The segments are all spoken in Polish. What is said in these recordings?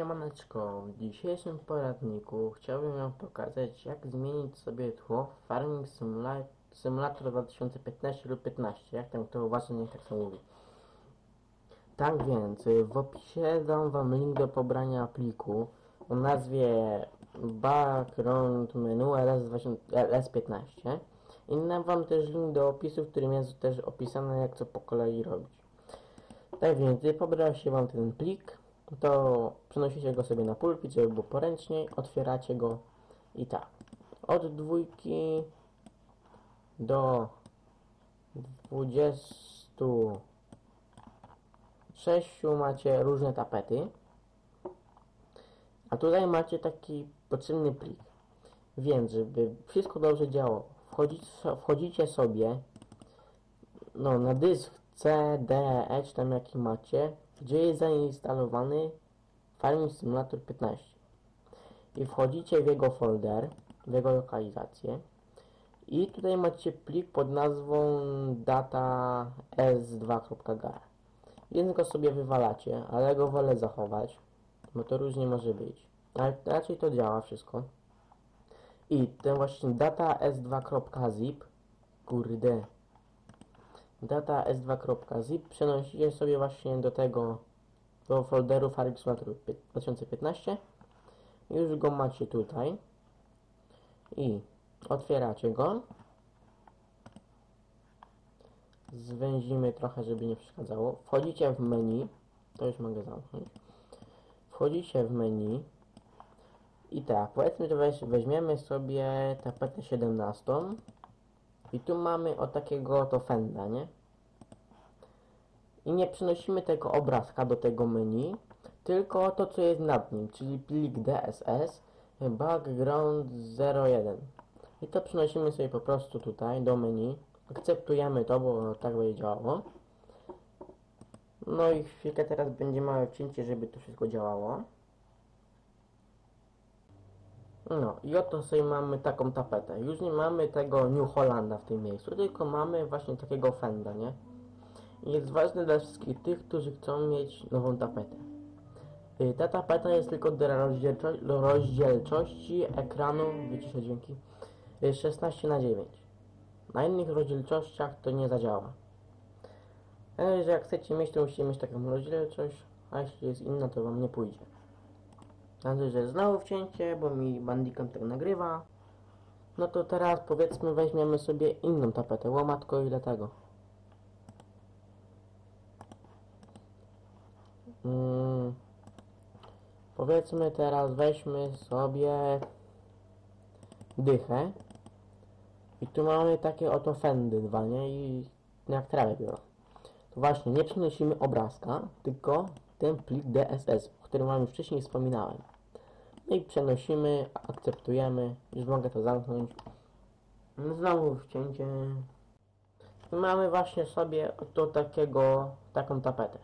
Siemaneczko, w dzisiejszym poradniku chciałbym Wam pokazać jak zmienić sobie tło w Farming Simula- Simulator 2015 lub 15, jak tam kto uważa, niech tak to mówi. Tak więc, w opisie dam Wam link do pobrania pliku o nazwie Background Menu LS20 LS15 i dam Wam też link do opisu, w którym jest też opisane jak co po kolei robić. Tak więc, pobrał się Wam ten plik, to przenosicie go sobie na pulpit, żeby było poręczniej, otwieracie go i tak. Od dwójki do 26 macie różne tapety. A tutaj macie taki potrzebny plik. Więc, żeby wszystko dobrze działało, wchodzicie, sobie no, na dysk C, D, E, czy tam jaki macie, gdzie jest zainstalowany Farming Simulator 15. I wchodzicie w jego folder, w jego lokalizację. I tutaj macie plik pod nazwą data s2.gar. Więc go sobie wywalacie, ale go wolę zachować, bo to różnie może być. Ale raczej to działa wszystko. I ten właśnie data s2.zip, kurde, data s2.zip przenosicie sobie właśnie do tego do folderu Simulator 2015 już go macie tutaj. I otwieracie go. Zwęzimy trochę, żeby nie przeszkadzało. Wchodzicie w menu. To już mogę zamknąć. Wchodzicie w menu. I tak, powiedzmy, że weź, weźmiemy sobie tapetę 17 i tu mamy o takiego to fenda, nie? I nie przenosimy tego obrazka do tego menu, tylko to, co jest nad nim, czyli plik DSS background 01. I to przenosimy sobie po prostu tutaj do menu. Akceptujemy to, bo tak będzie działało. No i chwilkę teraz będzie małe wcięcie, żeby to wszystko działało. No i oto sobie mamy taką tapetę. Już nie mamy tego New Hollanda w tym miejscu, tylko mamy właśnie takiego Fenda, nie? I jest ważne dla wszystkich tych, którzy chcą mieć nową tapetę. Y, Ta tapeta jest tylko do, rozdzielczo rozdzielczości ekranu, wyciszę dźwięki, y, 16 na 9 Na innych rozdzielczościach to nie zadziała. Ale jak chcecie mieć, to musicie mieć taką rozdzielczość, a jeśli jest inna, to wam nie pójdzie. Znaczy, że znowu wcięcie, bo mi Bandicam tak nagrywa. No to teraz powiedzmy weźmiemy sobie inną tapetę. Łomatko ile tego? Mm, powiedzmy teraz weźmy sobie dychę. I tu mamy takie oto fendy dwa, nie? I jak trawę biorą. To właśnie, nie przenosimy obrazka, tylko ten plik DSS, o którym wam już wcześniej wspominałem. No i przenosimy, akceptujemy, już mogę to zamknąć. No Znowu wcięcie. I mamy właśnie sobie oto takiego, taką tapetę.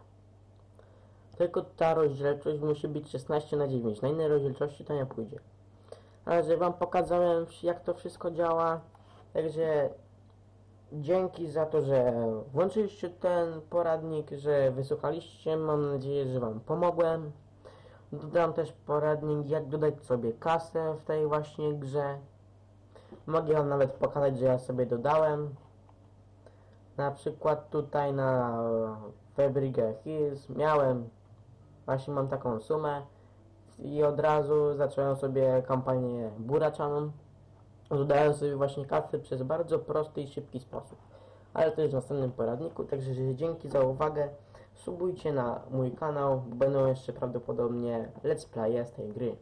Tylko ta rozdzielczość musi być 16 na 9 na innej rozdzielczości to nie pójdzie. Ale że wam pokazałem jak to wszystko działa, także dzięki za to, że włączyliście ten poradnik, że wysłuchaliście, mam nadzieję, że wam pomogłem. Dodam też poradnik jak dodać sobie kasę w tej właśnie grze. Mogę wam nawet pokazać, że ja sobie dodałem. Na przykład tutaj na Fabricę Hills miałem Właśnie mam taką sumę i od razu zacząłem sobie kampanię buraczaną. Dodałem sobie właśnie kasy przez bardzo prosty i szybki sposób. Ale to jest w następnym poradniku, także dzięki za uwagę. Subujcie na mój kanał, będą jeszcze prawdopodobnie let's playe z tej gry.